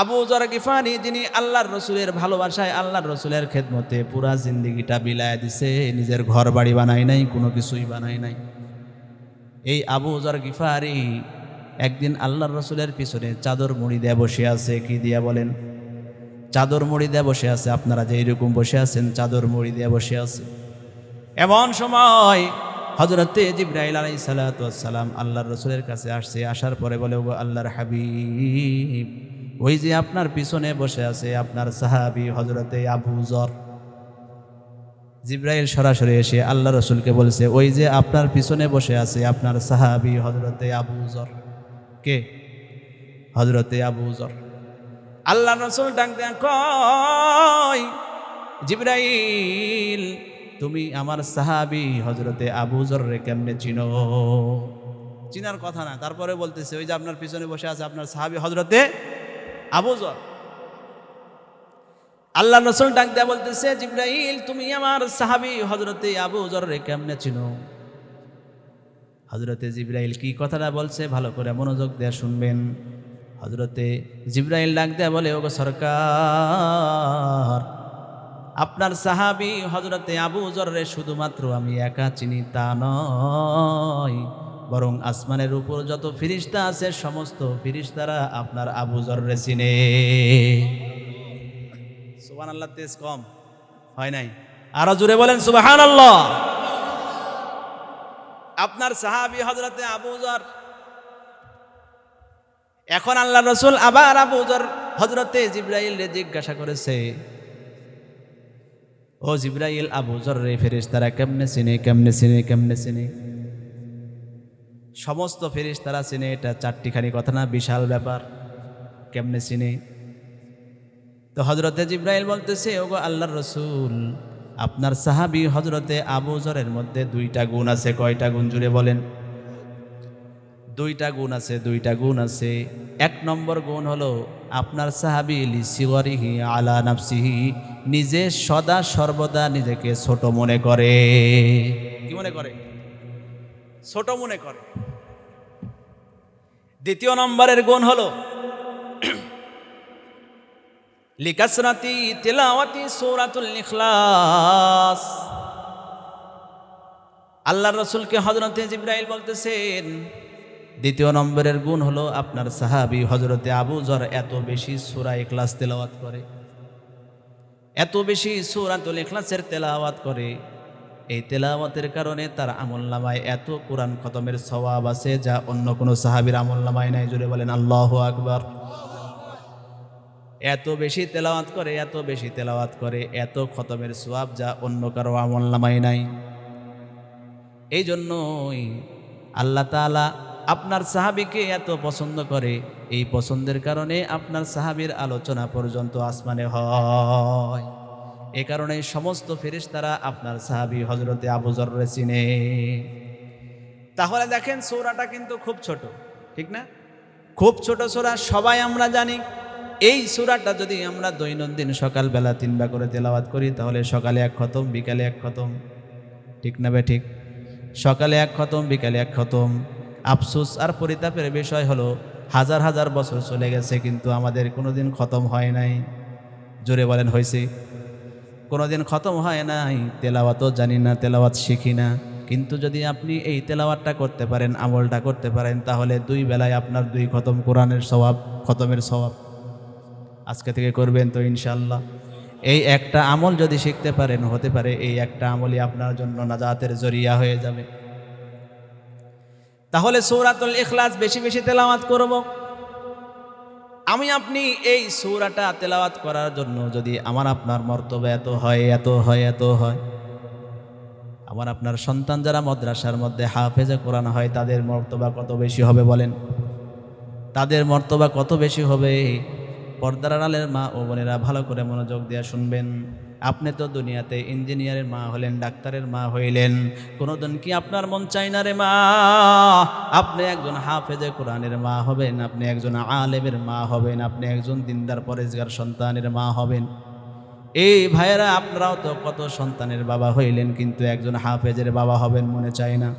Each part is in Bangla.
আবু জর গিফানি, যিনি আল্লাহর রসুলের ভালোবাসায় আল্লাহর রসুলের খেদমতে পুরা জিন্দিগিটা বিলায় দিছে, নিজের ঘর বাড়ি বানাই নাই, কোনো কিছুই বানাই নাই। এই আবু জর গিফারি একদিন আল্লাহর রসুলের পিছনে চাদর মুড়ি দিয়ে বসে আছে, কি দিয়া বলেন? চাদর মুড়ি দিয়ে বসে আছে, আপনারা যে এরকম বসে আছেন, চাদর মুড়ি দিয়ে বসে আছে। এমন সময় হজরতে জিব্রাইল আলাই সালাতাম আল্লাহর রসুলের কাছে আসছে, আসার পরে বলে, ওগো আল্লাহর হাবিব ওই যে আপনার পিছনে বসে আছে আপনার সাহাবি হজরতে আবু জর জিব্রাইল সরাসরি এসে আল্লাহ রসুলকে বলছে, ওই যে আপনার পিছনে বসে আছে আপনার সাহাবি হজরতে আবু জর কে? হজরতে আবু জর আল্লাহ রসুল জিব্রাইল, তুমি আমার সাহাবি হজরতে আবু জররে কেমনে চিনো? চিনার কথা না। তারপরে বলতেছে, ওই যে আপনার পিছনে বসে আছে আপনার সাহাবি হজরতে আবু জর। আল্লাহ রসুল ডাক দেয়া বলতেছে, জিব্রাইল, তুমি আমার সাহাবি হজরতে আবু জররে কেমনে চিনো? হজরতে জিব্রাইল কি কথাটা বলছে, ভালো করে মনোযোগ দেয়া শুনবেন। হজরতে জিব্রাইল ডাক দেয়া বলে, ওগো সরকার, আপনার সাহাবি হজরতে আবু জররে শুধুমাত্র আমি একা চিনি, তা নয়। বরং আসমানের উপর যত ফিরিস্তা আছে, সমস্ত ফিরিস্তারা আপনার আবু জররে চিনে। সুবান আল্লাহ তেজ কম। হয় নাই? আরও জুড়ে বলেন সুবাহান আল্লাহ আপনার সাহাবি হজরতে আবু জর, এখন আল্লাহ রসুল আবার আবু জর হজরতে জিব্রাইল রে জিজ্ঞাসা করেছে, ও জিব্রাইল, আবু জর রে ফেরিস তারা কেমনে চিনে কেমনে চিনে কেমনে চিনে? সমস্ত ফেরিস তারা চিনে, এটা চারটিখানি কথা না, বিশাল ব্যাপার। কেমনে চিনে? তো হজরতে জিব্রাইল বলতেছে, ওগো আল্লাহর রসুল, আপনার সাহাবি হজরতে আবু জরের মধ্যে দুইটা গুণ আছে, কয়টা গুণ জুড়ে বলেন? দুইটা গুণ আছে, দুইটা গুণ আছে। এক নম্বর গুণ হলো, আপনার সাহাবি লিসিগরিহি আলা নাফসিহি নিজে সদা সর্বদা নিজেকে ছোট মনে করে। কি মনে করে? ছোট মনে করে। দ্বিতীয় নম্বরের গুণ হল লিকাসরাতি তেলাওয়াতি সূরাতুল ইখলাস। আল্লাহর রসুলকে হজরতে জিব্রাইল বলতেছেন, দ্বিতীয় নম্বরের গুণ হলো আপনার সাহাবি হজরতে আবু জর এত বেশি সূরা এখলাস তেলাওয়াত করে। এত বেশি সূরাতুল ইখলাসের তেলাওয়াত করে। এই তেলাওয়াতের কারণে তার আমল নামায় এত কোরআন খতমের সওয়াব আছে যা অন্য কোনো সাহাবির আমল আমলনামায় নাই। জুড়ে বলেন, আল্লাহ আকবর। এত বেশি তেলাওয়াত করে, এত বেশি তেলাওয়াত করে, এত খতমের সোয়াব যা অন্য কারও আমল নামাই নাই। এই জন্যই আল্লাহ তাআলা আপনার সাহাবিকে এত পছন্দ করে। এই পছন্দের কারণে আপনার সাহাবির আলোচনা পর্যন্ত আসমানে হয়। এ কারণে সমস্ত ফেরেশতারা আপনার সাহাবি হজরতে আবুজর চিনে। তাহলে দেখেন সৌরাটা কিন্তু খুব ছোট, ঠিক না? খুব ছোট সোরা, সবাই আমরা জানি। এই সুরাটা যদি আমরা দৈনন্দিন সকালবেলা তিনবার করে তেলাওয়াত করি, তাহলে সকালে এক খতম, বিকালে এক খতম। ঠিক না বে ঠিক? সকালে এক খতম, বিকালে এক খতম। আফসোস আর পরিতাপের বিষয় হলো, হাজার হাজার বছর চলে গেছে, কিন্তু আমাদের কোনোদিন খতম হয় নাই। জোরে বলেন, হয়েছে? কোনোদিন খতম হয় নাই। তেলাওয়াতও জানি না, তেলাওয়াত শিখি না। কিন্তু যদি আপনি এই তেলাওয়াতটা করতে পারেন, আমলটা করতে পারেন, তাহলে দুই বেলায় আপনার দুই খতম কোরআনের স্বভাব খতমের স্বভাব আজকে থেকে করবেন তো ইনশাল্লাহ এই একটা আমল যদি শিখতে পারেন, হতে পারে এই একটা আমলই আপনার জন্য নাজাতের জরিয়া হয়ে যাবে। তাহলে সৌরাতুল ইখলাস বেশি বেশি তেলাওয়াত করব। আমি আপনি এই সৌরাটা তেলাওয়াত করার জন্য যদি আমার আপনার মর্তব্য এত হয় এত হয় এত হয়। আমার আপনার সন্তান যারা মাদ্রাসার মধ্যে হাফেজে কোরআন হয়, তাদের মর্তবা কত বেশি হবে বলেন? তাদের মর্তবা কত বেশি হবে? পর্দার আড়ালের মা ও বোনেরা ভালো করে মনোযোগ দেওয়া শুনবেন। আপনি তো দুনিয়াতে ইঞ্জিনিয়ারের মা হলেন, ডাক্তারের মা হইলেন। কোনোদিন কি আপনার মন চাই না রে মা? আপনি একজন হাফেজে কোরআনের মা হবেন, আপনি একজন আলেমের মা হবেন, আপনি একজন দিনদার পরেজগার সন্তানের মা হবেন। এই ভাইয়েরা, আপনারাও তো কত সন্তানের বাবা হইলেন, কিন্তু একজন হাফেজের বাবা হবেন মনে চায় না।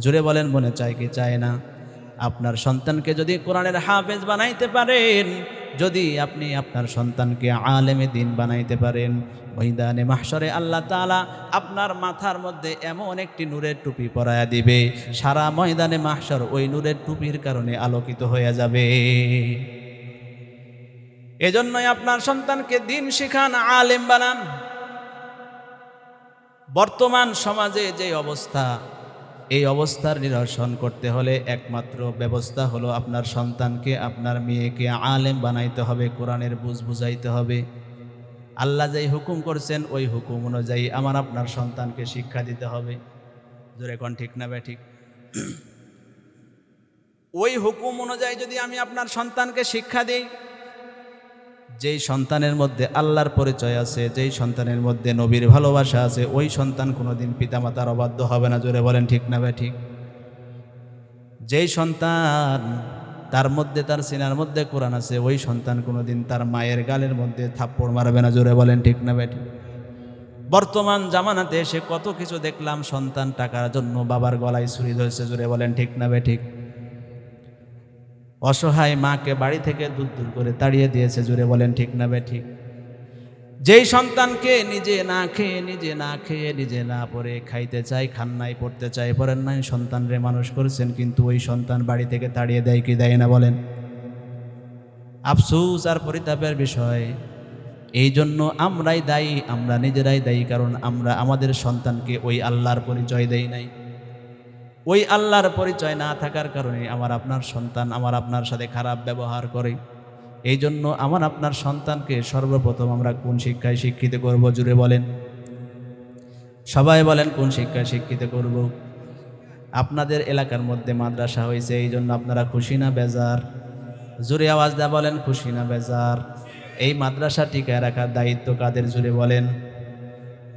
জুড়ে বলেন, মনে চায় কি চায় না? আপনার সন্তানকে যদি কোরআনের হাফেজ বানাইতে পারেন, যদি আপনি আপনার সন্তানকে আলেমে দিন বানাইতে পারেন, ময়দানে মাহসরে আল্লাহ তাআলা আপনার মাথার মধ্যে এমন একটি নূরের টুপি পরায়া দিবে, সারা ময়দানে মাহসর ওই নূরের টুপির কারণে আলোকিত হয়ে যাবে। এজন্যই আপনার সন্তানকে দিন শিখান, আলেম বানান। বর্তমান সমাজে যে অবস্থা এই অবস্থার নিরসন করতে হলে একমাত্র ব্যবস্থা হলো আপনার সন্তানকে, আপনার মেয়েকে আলেম বানাইতে হবে, কোরআনের বুঝ বুঝাইতে হবে। আল্লাহ যেই হুকুম করছেন, ওই হুকুম অনুযায়ী আমার আপনার সন্তানকে শিক্ষা দিতে হবে। জোরে কোন ঠিক না ঠিক ওই হুকুম অনুযায়ী যদি আমি আপনার সন্তানকে শিক্ষা দিই যেই সন্তানের মধ্যে আল্লাহর পরিচয় আছে, যেই সন্তানের মধ্যে নবীর ভালোবাসা আছে, ওই সন্তান কোনোদিন পিতামাতার অবাধ্য হবে না, জোরে বলেন ঠিক না ভাই, ঠিক? যেই সন্তান তার মধ্যে, তার সিনার মধ্যে কোরআন আছে, ওই সন্তান কোনোদিন তার মায়ের গালের মধ্যে থাপ্পড় মারবে না, জোরে বলেন ঠিক না ঠিক? বর্তমান জামানাতে এসে কত কিছু দেখলাম, সন্তান টাকার জন্য বাবার গলায় ছুরি ধরেছে, জোরে বলেন ঠিক না ভাই, ঠিক? অসহায় মাকে বাড়ি থেকে দূর দূর করে তাড়িয়ে দিয়েছে জুড়ে বলেন, ঠিক না বে, ঠিক। যেই সন্তানকে নিজে না খেয়ে, নিজে না খেয়ে, নিজে না পরে খাইতে চাই খান্নাই পড়তে চাই পড়েন নাই সন্তানরে মানুষ করেছেন, কিন্তু ওই সন্তান বাড়ি থেকে তাড়িয়ে দেয় কি দেয় না বলেন? আফসুস আর পরিতাপের বিষয়, এই জন্য আমরাই দায়ী, আমরা নিজেরাই দায়ী, কারণ আমরা আমাদের সন্তানকে ওই আল্লাহর পরিচয় দেই নাই। ওই আল্লাহর পরিচয় না থাকার কারণে আমার আপনার সন্তান আমার আপনার সাথে খারাপ ব্যবহার করে। এই জন্য আমার আপনার সন্তানকে সর্বপ্রথম আমরা কোন শিক্ষায় শিক্ষিত করব, জুড়ে বলেন। সবাই বলেন, কোন শিক্ষায় শিক্ষিত করব? আপনাদের এলাকার মধ্যে মাদ্রাসা হয়েছে, এই জন্য আপনারা খুশি না, বেজার? জুড়ে আওয়াজ দেয়া বলেন, খুশি না, বেজার? এই মাদ্রাসা টিকায় রাখার দায়িত্ব কাদের, জুড়ে বলেন।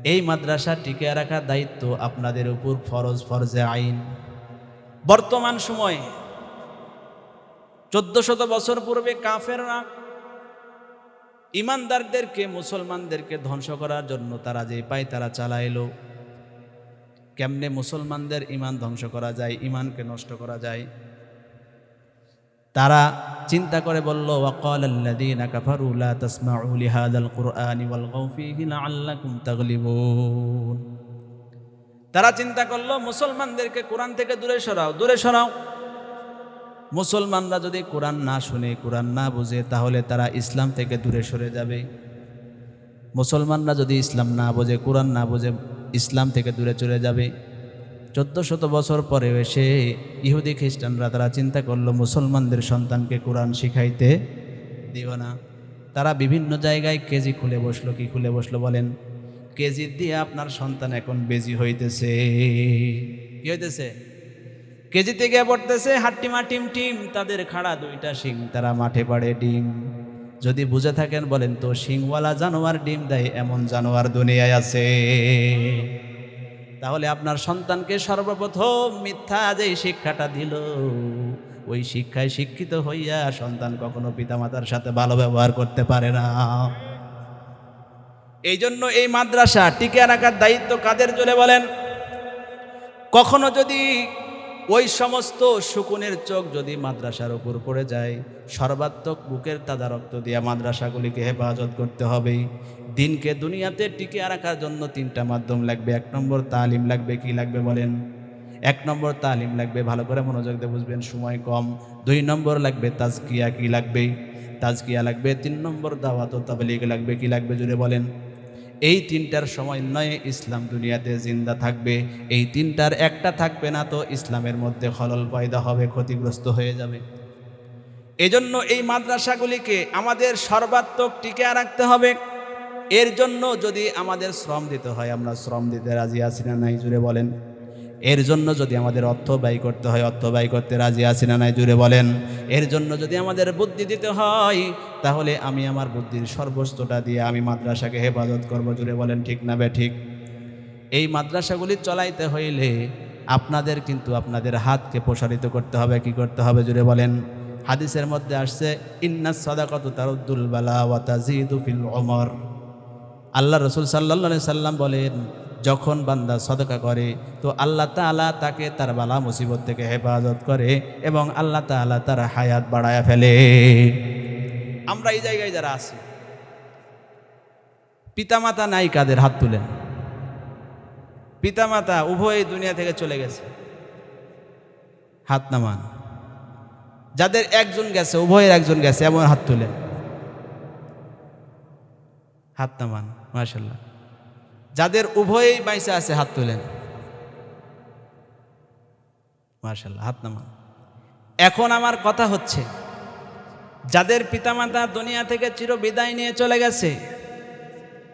এই মাদ্রাসা টিকে রাখার দায়িত্ব আপনাদের উপর ফরজ, ফরজে আইন। বর্তমান সময়ে চোদ্দ শত বছর পূর্বে কাফেররা ইমানদারদেরকে, মুসলমানদেরকে ধ্বংস করার জন্য তারা যে পায় তারা চালাইল, কেমনে মুসলমানদের ইমান ধ্বংস করা যায়, ইমানকে নষ্ট করা যায় তারা চিন্তা করে বলল, ওয়াকাল কাফারু, লা তাসমাউ লিহাযাল কুরআনি ওয়ালগাউ ফীহি লাআল্লাকুম তাগলিবুন। তারা চিন্তা করল, মুসলমানদেরকে কোরআন থেকে দূরে সরাও দূরে সরাও। মুসলমানরা যদি কোরআন না শুনে, কোরআন না বুঝে, তাহলে তারা ইসলাম থেকে দূরে সরে যাবে। মুসলমানরা যদি ইসলাম না বোঝে, কোরআন না বোঝে, ইসলাম থেকে দূরে চলে যাবে। চোদ্দ শত বছর পরে এসে ইহুদি খ্রিস্টানরা তারা চিন্তা করল, মুসলমানদের সন্তানকে কোরআন শিখাইতে দিও না। তারা বিভিন্ন জায়গায় কেজি খুলে বসল, কি খুলে বসল বলেন? কেজি দিয়ে আপনার সন্তান এখন বেজি হইতেছে। কি হইতেছে? কেজিতে গিয়ে পড়তেছে হাট্টিমা টিম টিম, তাদের খাড়া দুইটা শিং, তারা মাঠে পাড়ে ডিম। যদি বুঝে থাকেন বলেন তো, শিংওয়ালা জানোয়ার ডিম দেয়, এমন জানোয়ার দুনিয়ায় আছে। তাহলে আপনার সন্তানকে সর্বপ্রথম মিথ্যা যে শিক্ষাটা দিল, ওই শিক্ষায় শিক্ষিত হইয়া সন্তান কখনো পিতামাতার সাথে ভালো ব্যবহার করতে পারে না। এই জন্য এই মাদ্রাসা টিকে রাখার দায়িত্ব কাদের জোরে বলেন? কখনো যদি ওই সমস্ত শকুনের চোখ যদি মাদ্রাসার উপর পড়ে যায়, সর্বাত্মক বুকের তাজা রক্ত দিয়ে মাদ্রাসাগুলিকে হেফাজত করতে হবে। দিনকে দুনিয়াতে টিকে রাখার জন্য তিনটা মাধ্যম লাগবে। এক নম্বর তালিম লাগবে, কি লাগবে বলেন? এক নম্বর তালিম লাগবে, ভালো করে মনোযোগ দিয়ে বুঝবেন, সময় কম। দুই নম্বর লাগবে তাজকিয়া, কি লাগবে? তাজকিয়া লাগবে। তিন নম্বর দাওয়াত তাবলিগ লাগবে, কি লাগবে জুড়ে বলেন? এই তিনটার সময় নয়, ইসলাম দুনিয়াতে জিন্দা থাকবে। এই তিনটার একটা থাকবে না তো ইসলামের মধ্যে খলল পয়দা হবে, ক্ষতিগ্রস্ত হয়ে যাবে। এজন্য এই মাদ্রাসাগুলিকে আমাদের সর্বাত্মক টিকে রাখতে হবে। এর জন্য যদি আমাদের শ্রম দিতে হয়, আমরা শ্রম দিতে রাজি আছি না নাই জুড়ে বলেন। এর জন্য যদি আমাদের অর্থ ব্যয় করতে হয়, অর্থ ব্যয় করতে রাজি আছি না নাই জুড়ে বলেন। এর জন্য যদি আমাদের বুদ্ধি দিতে হয়, তাহলে আমি আমার বুদ্ধির সর্বস্তটা দিয়ে আমি মাদ্রাসাকে হেফাজত করব জুড়ে বলেন, ঠিক না বে, ঠিক? এই মাদ্রাসাগুলি চলাইতে হইলে আপনাদের কিন্তু আপনাদের হাতকে প্রসারিত করতে হবে, কি করতে হবে জুড়ে বলেন। হাদিসের মধ্যে আসছে, ইন্না সদাকত তারুদ্দুল বালা ওয়া তাজিদু ফিল ওমর আল্লাহ রসুল সাল্লাহ সাল্লাম বলেন যখন বান্দা সদকা করে, তো আল্লাহ তাআলা তাকে তার বালা মুসিবত থেকে হেফাজত করে এবং আল্লাহ তাআলা তার হায়াত বাড়ায় ফেলে। আমরা এই জায়গায় যারা আছি, পিতামাতা নাই কাদের হাত তুলেন? পিতামাতা উভয় দুনিয়া থেকে চলে গেছে, হাত নামান। যাদের একজন গেছে, উভয়ের একজন গেছে, এমন হাত তুলেন। হাত নামান মাশাল্লাহ যাদের উভয়েই বাইসে আছে, হাত তুলেন। মাশাল্লাহ হাত নামান। এখন আমার কথা হচ্ছে, যাদের পিতামাতা দুনিয়া থেকে চির বিদায় নিয়ে চলে গেছে,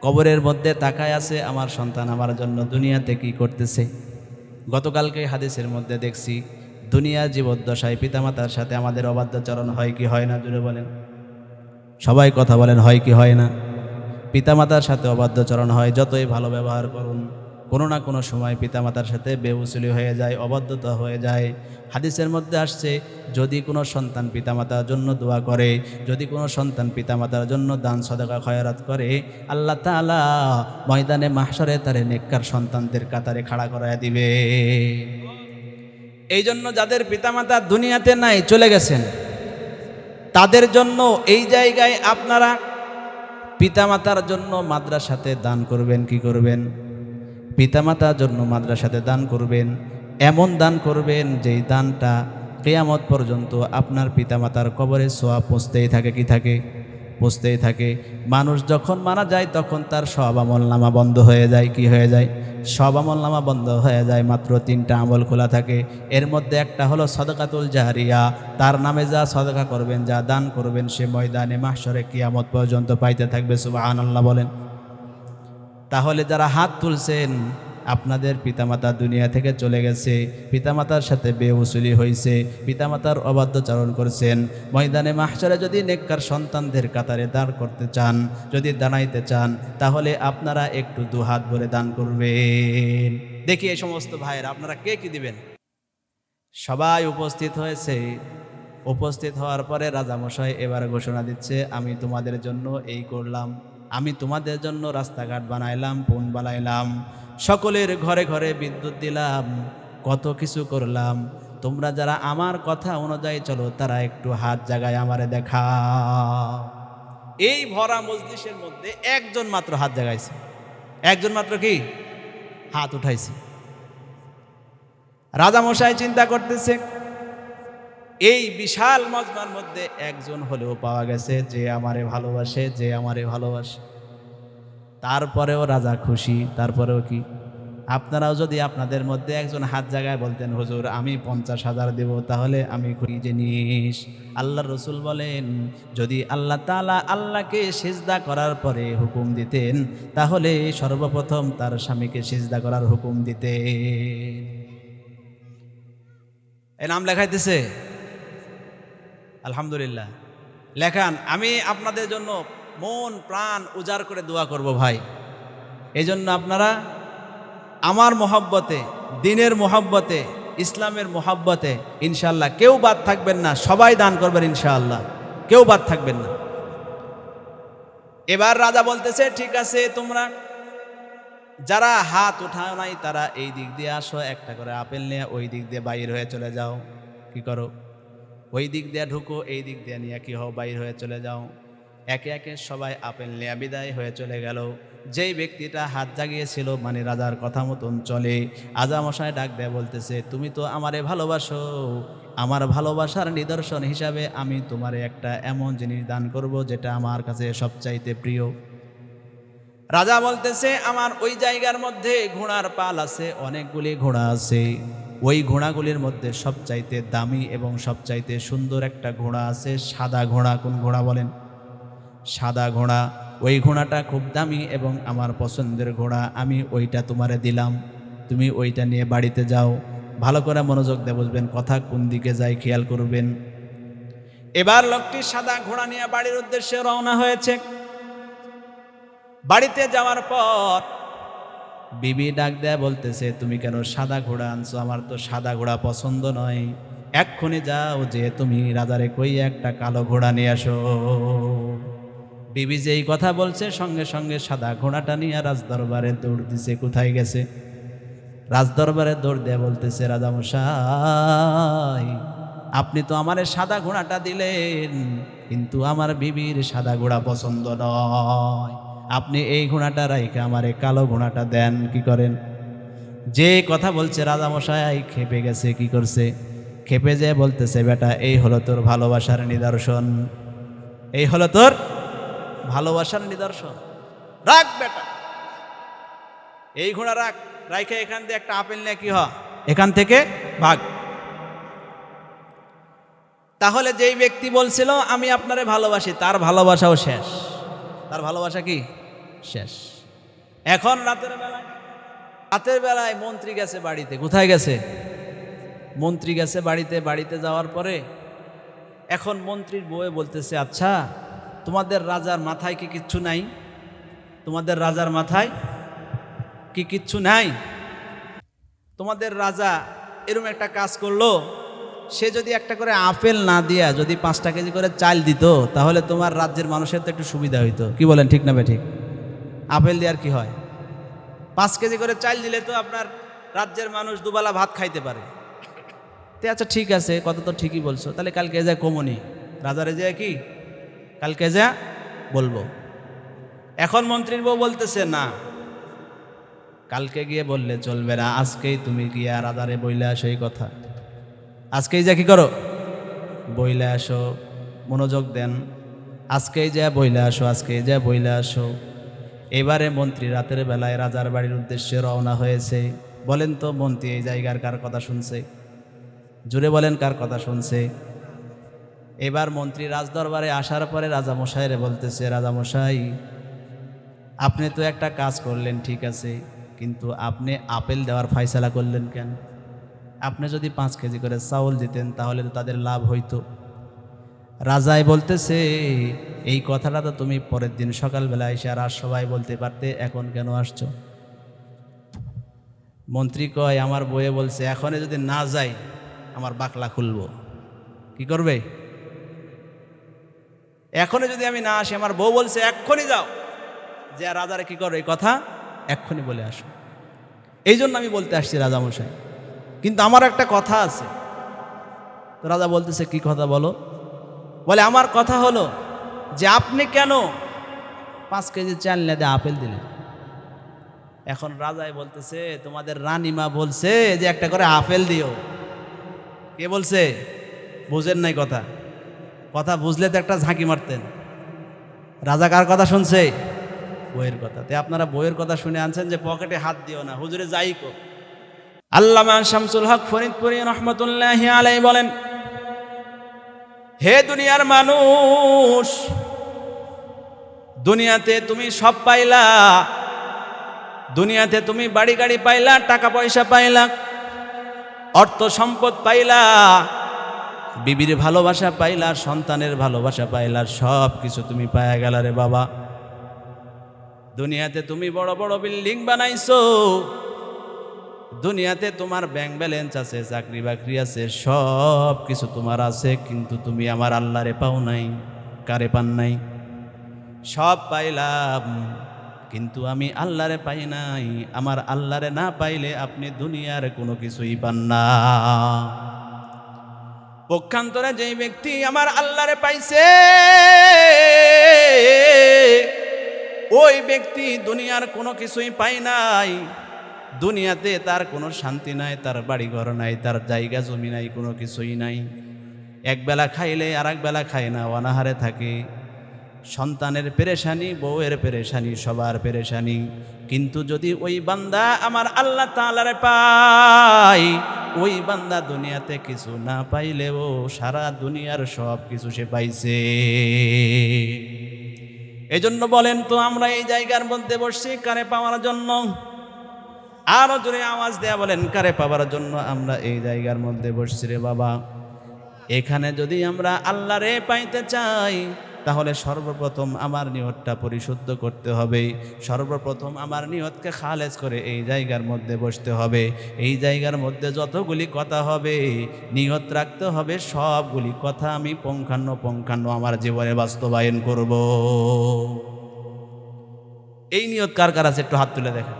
কবরের মধ্যে তাকায় আছে আমার সন্তান আমার জন্য দুনিয়াতে কি করতেছে। গতকালকে হাদিসের মধ্যে দেখছি, দুনিয়া জীবদ্দশায় পিতামাতার সাথে আমাদের অবাধ্যচরণ হয় কি হয় না, জুড়ে বলেন। সবাই কথা বলেন, হয় কি হয় না। পিতামাতার সাথে অবাধ্যচরণ হয়, যতই ভালো ব্যবহার করুন, কোনো না কোনো সময় পিতামাতার সাথে বেউসুলি হয়ে যায়, অবাধ্যতা হয়ে যায়। হাদিসের মধ্যে আসছে, যদি কোনো সন্তান পিতামাতার জন্য দোয়া করে, যদি কোনো সন্তান পিতামাতার জন্য দান, সদকা, খয়রাত করে, আল্লাহ তাআলা ময়দানে মাহসরে তারে নেককার সন্তানদের কাতারে খাড়া করায় দিবে। এই জন্য যাদের পিতামাতা দুনিয়াতে নাই, চলে গেছেন, তাদের জন্য এই জায়গায় আপনারা পিতামাতার জন্য মাদ্রাসাতে দান করবেন, কি করবেন? পিতামাতার জন্য মাদ্রাসাতে দান করবেন, এমন দান করবেন যেই দানটা কেয়ামত পর্যন্ত আপনার পিতামাতার কবরে সোয়া পৌঁছতেই থাকে, কি থাকে? পৌঁছতেই থাকে। মানুষ যখন মারা যায়, তখন তার সব আমল নামা বন্ধ হয়ে যায়। কি হয়ে যায়? সব আমল নামা বন্ধ হয়ে যায়। মাত্র তিনটা আমল খোলা থাকে। এর মধ্যে একটা হলো সদকাতুল জাহারিয়া। তার নামে যা সদকা করবেন, যা দান করবেন, সে ময়দানে মাসরে কিয়ামত পর্যন্ত পাইতে থাকবে। সুবাহ আল্লাহ বলেন। তাহলে যারা হাত তুলছেন আপনাদের পিতামাতা দুনিয়া থেকে চলে গেছে। পিতামাতার সাথে বেউসুলি হয়েছে পিতামাতার অবাধ্যচারণ করছেন। ময়দানে মাহসারে যদি নেককার সন্তানদের কাতারে দাঁড় করতে চান, যদি দাঁড়াইতে চান, তাহলে আপনারা একটু দুহাত ভরে দান করবেন। দেখি এই সমস্ত ভাইয়েরা, আপনারা কে কি দিবেন? সবাই উপস্থিত হয়েছে। উপস্থিত হওয়ার পরে রাজামশাই এবার ঘোষণা দিচ্ছে, আমি তোমাদের জন্য এই করলাম। আমি তোমাদের জন্য রাস্তাঘাট বানাইলাম, পুন বানাইলাম। সকলের ঘরে ঘরে বিদ্যুৎ দিলাম, কত কিছু করলাম। তোমরা যারা আমার কথা অনুযায়ী চলো, তারা একটু হাত জাগায় আমারে দেখা এই ভরা মজলিসের মধ্যে একজন মাত্র হাত জাগাইছে। একজন মাত্র কি? হাত উঠাইছে। রাজামশাই চিন্তা করতেছে, এই বিশাল মজমার মধ্যে একজন হলেও পাওয়া গেছে যে আমারে ভালোবাসে, যে আমারে ভালোবাসে। তারপরেও রাজা খুশি, তারপরেও কি? আপনারাও যদি আপনাদের মধ্যে একজন হাত জায়গায় বলতেন, হুজুর, আমি পঞ্চাশ হাজার দেব, তাহলে আমি খুশি জিনিস আল্লাহ রসুল বলেন, যদি আল্লাহ তালা আল্লাহকে সিজদা করার পরে হুকুম দিতেন, তাহলে সর্বপ্রথম তার স্বামীকে সিজদা করার হুকুম দিতেন। এই নাম লেখাইতেছে? আলহামদুলিল্লাহ। লেখান, আমি আপনাদের জন্য মন, প্রাণ উজাড় করে দোয়া করব ভাই। এই জন্য আপনারা আমার মোহাব্বতে, দিনের মোহাব্বতে, ইসলামের মোহাব্বতে, ইনশাল্লাহ কেউ বাদ থাকবেন না, সবাই দান করবেন ইনশাআল্লাহ কেউ বাদ থাকবেন না। এবার রাজা বলতেছে, ঠিক আছে, তোমরা যারা হাত উঠাও নাই, তারা এই দিক দিয়ে আসো, একটা করে আপেল নিয়ে ওই দিক দিয়ে বাইর হয়ে চলে যাও। কি করো? ওই দিক দিয়ে ঢুকো, এই দিক দিয়ে নিয়ে কি হও, বাইর হয়ে চলে যাও। একে একে সবাই আপেল নেয়া বিদায় হয়ে চলে গেল। যেই ব্যক্তিটা হাত জাগিয়েছিল মানে রাজার কথা মতন চলে। আজামশাই ডাক দেয় বলতেছে, তুমি তো আমারে ভালোবাসো। আমার ভালোবাসার নিদর্শন হিসাবে আমি তোমারে একটা এমন জিনিস দান করব, যেটা আমার কাছে সবচাইতে প্রিয়। রাজা বলতেছে, আমার ওই জায়গার মধ্যে ঘোড়ার পাল আছে, অনেকগুলি ঘোড়া আছে। ওই ঘোড়াগুলির মধ্যে সবচাইতে দামি এবং সবচাইতে সুন্দর একটা ঘোড়া আছে, সাদা ঘোড়া। কোন ঘোড়া বলেন? সাদা ঘোড়া, ওই ঘোড়াটা খুব দামি এবং আমার পছন্দের ঘোড়া, আমি ওইটা তোমারে দিলাম। তুমি ওইটা নিয়ে বাড়িতে যাও। ভালো করে মনোযোগ দিয়ে বুঝবেন কথা কোন দিকে যায়, খেয়াল করবেন। এবার লোকটি সাদা ঘোড়া নিয়ে বাড়ির উদ্দেশ্যে রওনা হয়েছে। বাড়িতে যাওয়ার পর বিবি ডাক দেয়া বলতেছে, তুমি কেন সাদা ঘোড়া আনছো? আমার তো সাদা ঘোড়া পছন্দ নয়। এক্ষুনি যাও, যে তুমি রাজারে কই একটা কালো ঘোড়া নিয়ে আসো। বিবি যেই কথা বলছে, সঙ্গে সঙ্গে সাদা ঘোড়াটা নিয়ে রাজদরবারে দৌড় দিছে, কোথায় গেছে? রাজদরবারে দৌড় দেয়া বলতেছে রাজামশাই আপনি তো আমার সাদা ঘোড়াটা দিলেন, কিন্তু আমার বিবির সাদা ঘোড়া পছন্দ নয়। আপনি এই ঘোড়াটা রাইখে আমারে কালো ঘোড়াটা দেন, কি করেন? যে কথা বলছে রাজামশাই খেপে গেছে, কি করছে? খেপে যেয়ে বলতেছে, বেটা, এই হলো তোর ভালোবাসার নিদর্শন। এই হলো তোর ভালোবাসার নিদর্শন। রাখ বেটা। এই ঘোড়া রাখ, রাইখে এখান থেকে একটা আপেল নিয়ে কি হ, এখান থেকে ভাগ। তাহলে যেই ব্যক্তি বলছিল, আমি আপনারে ভালোবাসি, তার ভালোবাসাও শেষ। তার ভালোবাসা কি? শেষ। এখন রাতের বেলায় রাতের বেলায় মন্ত্রী গেছে বাড়িতে। কোথায় গেছে? মন্ত্রী গেছে বাড়িতে। বাড়িতে যাওয়ার পরে এখন মন্ত্রীর বউয়ে বলতেছে আচ্ছা তোমাদের রাজার মাথায় কি কিচ্ছু নাই? তোমাদের রাজার মাথায় কি কিচ্ছু নাই? তোমাদের রাজা এরকম একটা কাজ করল, সে যদি একটা করে আপেল না দিয়া যদি পাঁচটা কেজি করে চাল দিত, তাহলে তোমার রাজ্যের মানুষের তো একটু সুবিধা হইতো। কি বলেন, ঠিক না ঠিক? আপেল দেওয়ার কি হয়? পাঁচ কেজি করে চাল দিলে তো আপনার রাজ্যের মানুষ দুবেলা ভাত খাইতে পারে। তে আচ্ছা ঠিক আছে কত তো ঠিকই বলছো। তাহলে কালকে যা কমনি। রাজারে যায় কি? কালকে যা বলব। এখন মন্ত্রীর বউ বলতেছে, না, কালকে গিয়ে বললে চলবে না, আজকেই তুমি গিয়ে রাজারে বইলে আসো এই কথা। আজকেই যা কি করো? বইলে আসো, মনোযোগ দেন, আজকেই যা বইলে আসো, আজকেই যা বইলে আসো। এবারে মন্ত্রী রাতের বেলায় রাজার বাড়ির উদ্দেশ্যে রওনা হয়েছে। বলেন তো, মন্ত্রী এই জায়গার কার কথা শুনছে? জুড়ে বলেন, কার কথা শুনছে? এবার মন্ত্রী রাজদরবারে আসার পরে রাজামশাইরে বলতেছে, রাজামশাই, আপনি তো একটা কাজ করলেন, ঠিক আছে, কিন্তু আপনি আপেল দেওয়ার ফাইসলা করলেন কেন? আপনি যদি পাঁচ কেজি করে চাউল দিতেন, তাহলে তো তাদের লাভ হইতো। রাজাই বলতেছে, এই কথাটা তো তুমি পরের দিন সকালবেলা এসে আর সবাই বলতে পারতে, এখন কেন আসছো? মন্ত্রী কয়, আমার বইয়ে বলছে, এখনই যদি না যাই, আমার বাকলা খুলবো। কি করবে? এখনই যদি আমি না আসি, আমার বউ বলছে, এক্ষুনি যাও। যে, রাজারে কি করো, এই কথা এক্ষুনি বলে আসো। এই জন্য আমি বলতে আসছি রাজামশাই কিন্তু আমার একটা কথা আছে। তো রাজা বলতেছে, কি কথা বলো? বলে, আমার কথা হলো যে, আপনি কেন পাঁচ কেজি চাল নেদে আপেল দিলেন? এখন রাজাই বলতেছে, তোমাদের রানীমা বলছে যে, একটা করে আপেল দিও। কে বলছে? বোঝেন নাই কথা। কথা বুঝলে তো একটা ঝাঁকি মারতেন। রাজা কার কথা শুনছে? বইয়ের কথা। তে আপনারা বইয়ের কথা শুনে আনছেন যে পকেটে হাত দিও না, হুজুরে যাই কো। আল্লামা শামসুল হক ফরিদপুরি রহমতুল্লাহ আলাই বলেন, হে দুনিয়ার মানুষ, দুনিয়াতে তুমি সব পাইলা, দুনিয়াতে তুমি বাড়ি গাড়ি পাইলা, টাকা পয়সা পাইলা, অর্থ সম্পদ পাইলা বিবির ভালোবাসা পাইলা, সন্তানের ভালোবাসা পাইলা সব কিছু তুমি পায়া গেলা রে বাবা। দুনিয়াতে তুমি বড় বড় বিল্ডিং বানাইছো, দুনিয়াতে তোমার ব্যাংক ব্যালেন্স আছে, চাকরি বাকরি আছে সব কিছু তোমার আছে, কিন্তু তুমি আমার আল্লাহরে পাও নাই, কারে পান নাই। সব পাইলাম, কিন্তু আমি আল্লাহরে পাই নাই। আমার আল্লাহরে না পাইলে আপনি দুনিয়ার কোনো কিছুই পান না। পক্ষান্তরে যেই ব্যক্তি আমার আল্লাহরে পাইছে, ওই ব্যক্তি দুনিয়ার কোনো কিছুই পাই নাই। দুনিয়াতে তার কোনো শান্তি নাই, তার বাড়ি ঘর নাই, তার জায়গা জমি নাই, কোনো কিছুই নাই। একবেলা খাইলে আর বেলা খায় না, অনাহারে থাকে। সন্তানের পেরেশানি, বউয়ের পেরেশানি, সবার পেরেশানি। কিন্তু যদি ওই বান্দা আমার আল্লাহ তালারে পাই ওই বান্দা দুনিয়াতে কিছু না পাইলেও সারা দুনিয়ার সব কিছু সে পাইছে। এজন্য বলেন তো, আমরা এই জায়গার মধ্যে বসছি কারে পাওয়ার জন্য? আরও জোরে আওয়াজ দেয়া বলেন, কারে পাওয়ার জন্য আমরা এই জায়গার মধ্যে বসছি রে বাবা। এখানে যদি আমরা আল্লাহরে পাইতে চাই তাহলে সর্বপ্রথম আমার নিয়তটা পরিশুদ্ধ করতে হবে। সর্বপ্রথম আমার নিয়তকে খালেজ করে এই জায়গার মধ্যে বসতে হবে। এই জায়গার মধ্যে যতগুলি কথা হবে নিয়ত রাখতে হবে, সবগুলি কথা আমি পঙ্খান্ন পঙ্খান্ন আমার জীবনে বাস্তবায়ন করব। এই নিয়ত কার কার আছে একটু হাত তুলে দেখেন।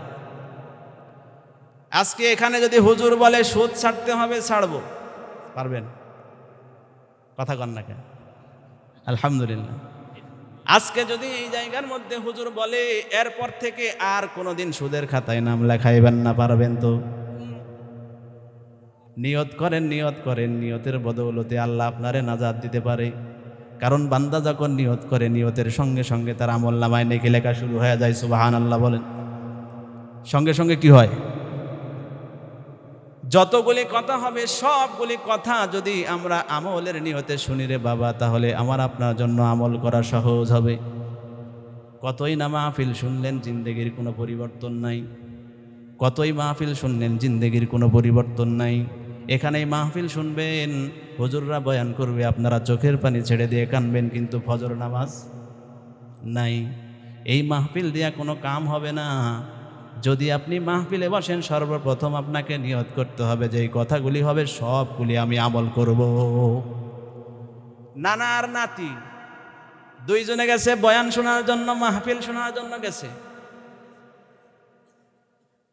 আজকে এখানে যদি হুজুর বলে সুদ ছাড়তে হবে, ছাড়বো। পারবেন? কথা কন না কেন? আলহামদুলিল্লাহ। আজকে যদি এই জায়গার মধ্যে হুজুর বলে, এরপর থেকে আর কোনোদিন সুদের খাতায় নাম লেখাইবেন না, পারবেন তো? নিয়ত করেন নিয়ত করেন, নিয়তের বদৌলতে আল্লাহ আপনারে নাজাদ দিতে পারে। কারণ বান্দা যখন নিয়ত করে, নিয়তের সঙ্গে সঙ্গে তার আমল নামায় নেকি লেখা শুরু হয়ে যায় সুবাহান আল্লাহ বলেন। সঙ্গে সঙ্গে কি হয়? যতগুলি কথা হবে সবগুলি কথা যদি আমরা আমলের নিয়তে শুনি রে বাবা, তাহলে আমার আপনার জন্য আমল করা সহজ হবে। কতই না মাহফিল শুনলেন, জিন্দগির কোনো পরিবর্তন নাই। কতই মাহফিল শুনলেন, জিন্দগির কোনো পরিবর্তন নাই। এখানে এই মাহফিল শুনবেন, হজুররা বয়ান করবে, আপনারা চোখের পানি ছেড়ে দিয়ে কানবেন, কিন্তু ফজর নামাজ নাই। এই মাহফিল দিয়া কোনো কাম হবে না। যদি আপনি মাহফিলে বসেন, সর্বপ্রথম আপনাকে নিয়ত করতে হবে যে এই কথাগুলি হবে, সবগুলি আমি আমল করব। নানা আর নাতি, দুইজনে গেছে, বয়ান শোনার জন্য, মাহফিল শোনার জন্য গেছে।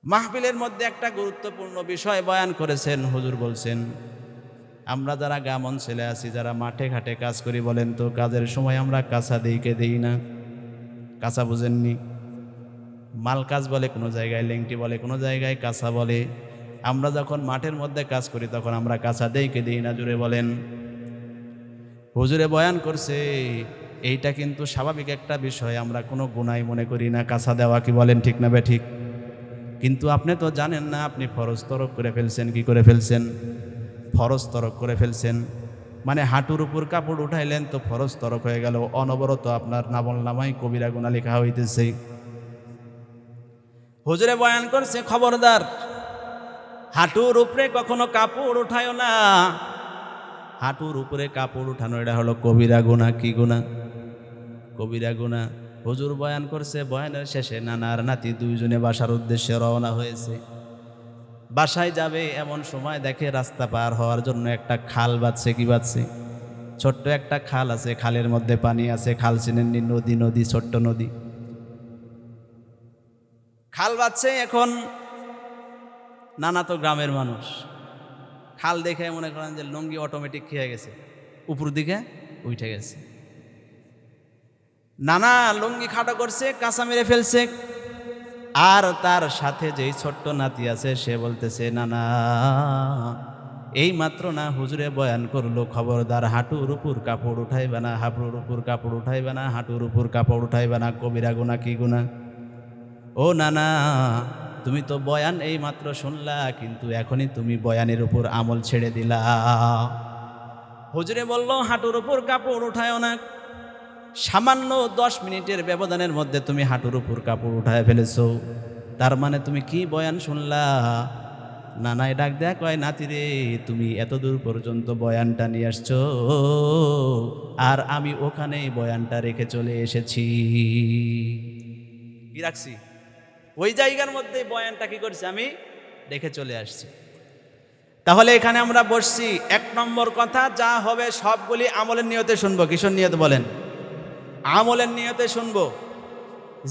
মাহফিলের মধ্যে একটা গুরুত্বপূর্ণ বিষয় বয়ান করেছেন, হুজুর বলছেন, আমরা যারা গ্রাম অঞ্চলে আছি, যারা মাঠে ঘাটে কাজ করি, বলেন তো, কাজের সময় আমরা কাঁচা দিইকে দিই না? কাঁচা বুঝেননি? মাল কাজ বলে কোনো জায়গায়, লেংটি বলে কোনো জায়গায়, কাঁচা বলে। আমরা যখন মাঠের মধ্যে কাজ করি, তখন আমরা কাঁচা দেইকে দিই না, জুড়ে বলেন। হুজুরে বয়ান করছে, এইটা কিন্তু স্বাভাবিক একটা বিষয়, আমরা কোনো গুণাই মনে করি না, কাঁচা দেওয়া কি বলেন ঠিক না বে ঠিক কিন্তু আপনি তো জানেন না, আপনি ফরজ তরক করে ফেলছেন, কি করে ফেলছেন? ফরজ তরক করে ফেলছেন। মানে হাঁটুর উপর কাপড় উঠাইলেন তো ফরজ তরক হয়ে গেল, অনবরত আপনার নামল নামাই কবিরা গুণা লেখা হইতেছে। হুজুরে বয়ান করছে, খবরদার, হাঁটুর উপরে কখনো কাপড় উঠায় না। হাঁটুর উপরে কাপড় উঠানো, এটা হলো কবিরা গুণা, কি গুণা? কবিরা গুণা। হুজুর বয়ান করছে, বয়ানের শেষে নানার নাতি দুইজনে বাসার উদ্দেশ্যে রওনা হয়েছে। বাসায় যাবে এমন সময় দেখে রাস্তা পার হওয়ার জন্য একটা খাল বাজছে কি বাজছে ছোট্ট একটা খাল আছে, খালের মধ্যে পানি আছে, খাল চিনেননি নদী নদী, ছোট্ট নদী। খাল বাজছে এখন নানা তো গ্রামের মানুষ। খাল দেখে মনে করেন যে লুঙ্গি অটোমেটিক খেয়ে গেছে। উপর দিকে উঠে গেছে। নানা লুঙ্গি খাটো করছে, কাঁচা মেরে ফেলছে। আর তার সাথে যেই ছোট্ট নাতি আছে, সে বলতেছে, নানা, এই মাত্র না হুজুরে বয়ান করল, খবরদার হাঁটুর উপর কাপড় উঠাইবে না, হাঁটুর উপর কাপড় উঠাইবে না, হাঁটুর উপর কাপড় উঠাইবে না, কবিরা গুণা কি গুণা ও নানা, তুমি তো বয়ান এই মাত্র শুনলা, কিন্তু এখনই তুমি বয়ানের উপর আমল ছেড়ে দিলা। হুজুরে বলল, হাঁটুর উপর কাপড় উঠায়ও না। সামান্য দশ মিনিটের ব্যবধানের মধ্যে তুমি হাঁটুর উপর কাপড় উঠায় ফেলেছো। তার মানে তুমি কি বয়ান শুনলা? নানায় ডাক দেয়া কয় নাতিরে তুমি এত দূর পর্যন্ত বয়ানটা নিয়ে আসছো, আর আমি ওখানেই বয়ানটা রেখে চলে এসেছি। কি রাখছি? ওই জায়গার মধ্যে বয়ানটা কি করছি আমি? দেখে চলে আসছি। তাহলে এখানে আমরা বসছি। এক নম্বর কথা, যা হবে সবগুলি আমলের নিয়তে শুনব। কিশোর নিয়ত বলেন? আমলের নিয়তে শুনব।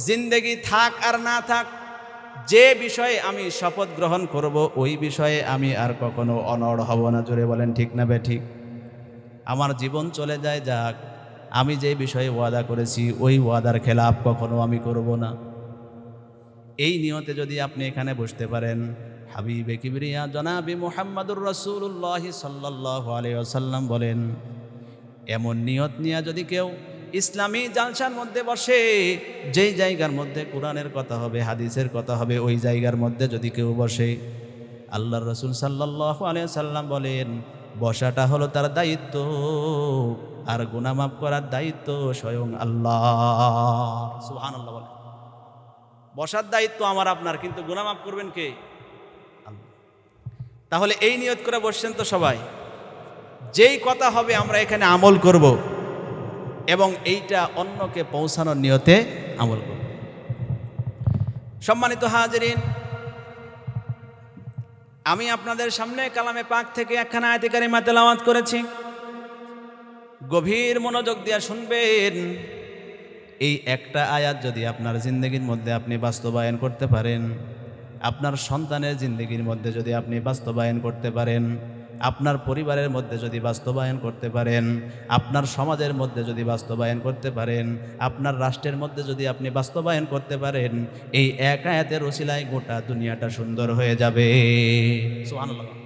জিন্দেগি থাক আর না থাক, যে বিষয়ে আমি শপথ গ্রহণ করব, ওই বিষয়ে আমি আর কখনো অনড় হব না। জোরে বলেন, ঠিক না বে, ঠিক? আমার জীবন চলে যায় যাক, আমি যে বিষয়ে ওয়াদা করেছি, ওই ওয়াদার খেলাপ কখনো আমি করব না। এই নিয়তে যদি আপনি এখানে বসতে পারেন, হাবিবে কিবরিয়া জনাবি মোহাম্মদুর রসুল্লাহ সাল্লাহ আলিয়াল্লাম বলেন, এমন নিয়ত নিয়ে যদি কেউ ইসলামী জালসার মধ্যে বসে, যেই জায়গার মধ্যে কোরআনের কথা হবে, হাদিসের কথা হবে, ওই জায়গার মধ্যে যদি কেউ বসে আল্লাহ রসুল সাল্লাহ আলিয়াল্লাম বলেন, বসাটা হলো তার দায়িত্ব, আর গুনামাফ করার দায়িত্ব স্বয়ং আল্লাহ। সুহান আল্লাহ বলেন। বসার দায়িত্ব আমার, আপনার, কিন্তু গুনামাফ করবেন কে? তাহলে এই নিয়ত করে বসছেন তো সবাই। যেই কথা হবে আমরা এখানে আমল করব। এবং এইটা অন্যকে পৌঁছানোর নিয়তে আমল করব। সম্মানিত হাজরিন, আমি আপনাদের সামনে কালামে পাক থেকে একখানা আয়তিকারী তেলাওয়াত করেছি। গভীর মনোযোগ দিয়ে শুনবেন। এই একটা আয়াত যদি আপনার জিন্দগির মধ্যে আপনি বাস্তবায়ন করতে পারেন, আপনার সন্তানের জিন্দগির মধ্যে যদি আপনি বাস্তবায়ন করতে পারেন, আপনার পরিবারের মধ্যে যদি বাস্তবায়ন করতে পারেন, আপনার সমাজের মধ্যে যদি বাস্তবায়ন করতে পারেন, আপনার রাষ্ট্রের মধ্যে যদি আপনি বাস্তবায়ন করতে পারেন, এই এক আয়াতের ওসিলায় গোটা দুনিয়াটা সুন্দর হয়ে যাবে। সুবহানাল্লাহ।